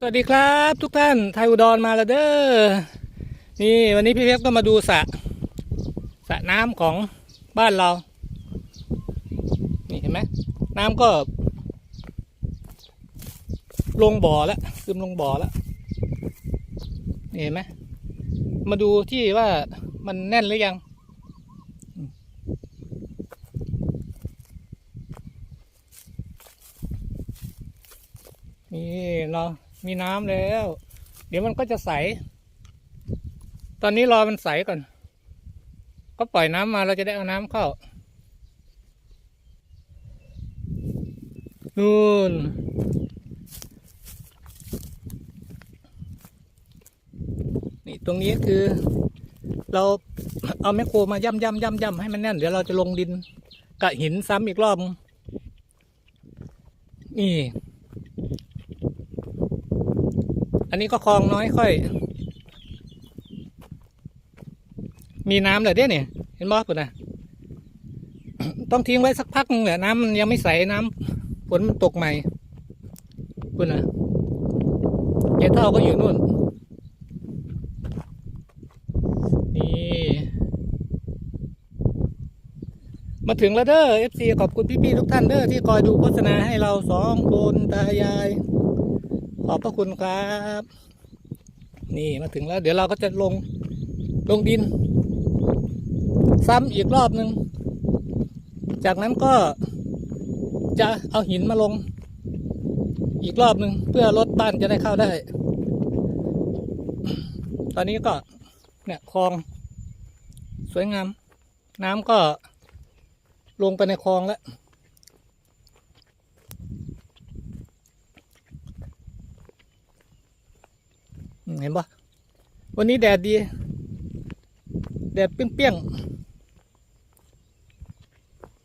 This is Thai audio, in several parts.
สวัสดีครับทุกท่านไทยอุดรมาแล้วเด้อนี่วันนี้พี่เพชรก็มาดูสระสระน้ำของบ้านเรา นี่เห็นไหมน้ำก็ ลงบ่อแล้วซึมลงบ่อแล้วนี่เห็นไหมมาดูที่ว่ามันแน่นหรือยัง นี่เรา มีน้ำแล้ว เดี๋ยวมันก็จะใส ตอนนี้รอมันใสก่อน ก็ปล่อยน้ำมาเราจะได้เอาน้ำเข้า นู่นนี่ตรงนี้คือ เราเอาแมคโครมาย่ำย่ำย่ำย่ำให้มันแน่น เดี๋ยวเราจะลงดินกะหินซ้ำอีกรอบ นี่ อันนี้ก็คลองน้อยค่อย มีน้ำเลยเด้เนี่ยเห็นบ่ปุ่นนะต้องทิ้งไว้สักพักนึงแหละน้ำมันยังไม่ใสน้ำฝนมันตกใหม่ปุ่นนะเยเท่าก็อยู่นู่นนี่มาถึงแล้วเด้อ FC ขอบคุณพี่ๆทุกท่านเด้อที่คอยดูโฆษณาให้เราสองคนตายาย ขอบพระคุณครับ นี่มาถึงแล้ว เดี๋ยวเราก็จะลงลงดิน ซ้ำอีกรอบหนึ่ง จากนั้นก็จะเอาหินมาลง อีกรอบหนึ่งเพื่อรถบ้านจะได้เข้าได้ ตอนนี้ก็เนี่ยคลอง สวยงาม น้ำก็ลงไปในคลองแล้ว เห็นปะวันนี้แดดดี แดดเปี้ยงๆ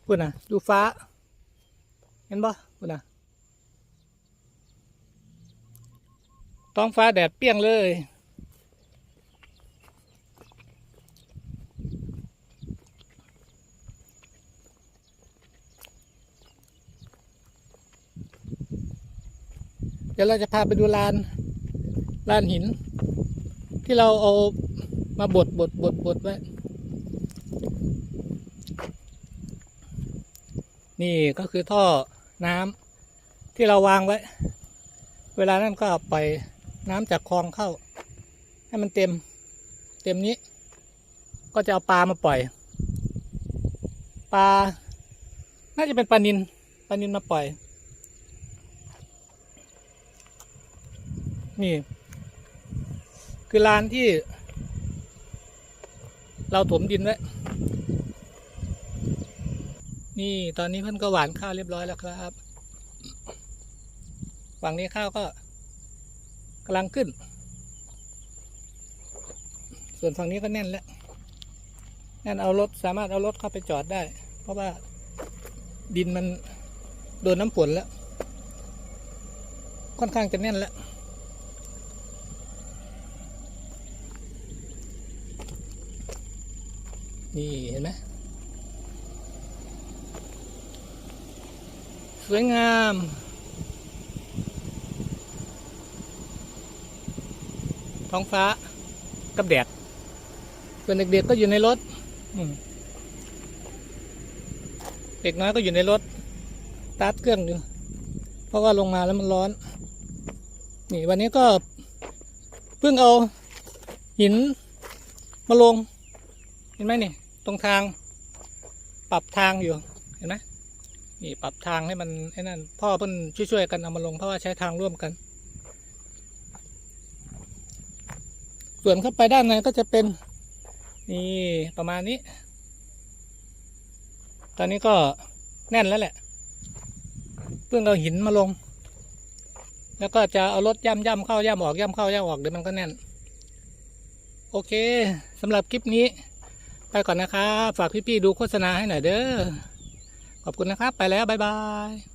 พูดนะดูฟ้า เห็นปะพูดนะท้องฟ้าแดดเปี้ยงเลยเดี๋ยวเราจะพาไปดูลาน ลานหิน ที่เราเอามาบดบดบดบดไว้นี่ก็คือท่อน้ำที่เราวางไว้ เวลานั้นก็ปล่อยน้ำจากคลองเข้า ให้มันเต็ม เต็มนี้ ก็จะเอาปลามาปล่อย ปลา น่าจะเป็นปลานินปลานินมาปล่อย นี่ คือลานที่ เราถมดินไว้ นี่ตอนนี้เพื่อนก็หวานข้าวเรียบร้อยแล้วครับฝั่งนี้ข้าวก็กำลังขึ้น ส่วนฝั่งนี้ก็แน่นแล้ว แน่นเอารถสามารถเอารถเข้าไปจอดได้ เพราะว่าดินมันโดนน้ำฝนแล้ว ค่อนข้างจะแน่นแล้ว นี่เห็นไหมสวยงามท้องฟ้ากับแดดส่วนเด็กๆก็อยู่ในรถเด็กน้อยก็อยู่ในรถตาร์ทเครื่องอยู่ เพราะว่าลงมาแล้วมันร้อน นี่วันนี้ก็เพิ่งเอาหินมาลง เห็นไหมนี่ ตรงทาง ปรับทางอยู่เห็นไหมนี่ปรับทางให้มันไอ้นั่นพ่อเพิ่นช่วยๆกันเอามาลงเพราะว่าใช้ทางร่วมกัน ส่วนเข้าไปด้านในก็จะเป็นนี่ประมาณนี้ ตอนนี้ก็แน่นแล้วแหละ เพิ่งเอาหินมาลง แล้วก็จะเอารถย่ำย่ำเข้าย่ำออกย่ำเข้าย่ำออกเดี๋ยวมันก็แน่น โอเคสำหรับคลิปนี้ ไปก่อนนะครับ ฝากพี่ๆดูโฆษณาให้หน่อยเด้อ ขอบคุณนะครับ ไปแล้ว บ๊ายบาย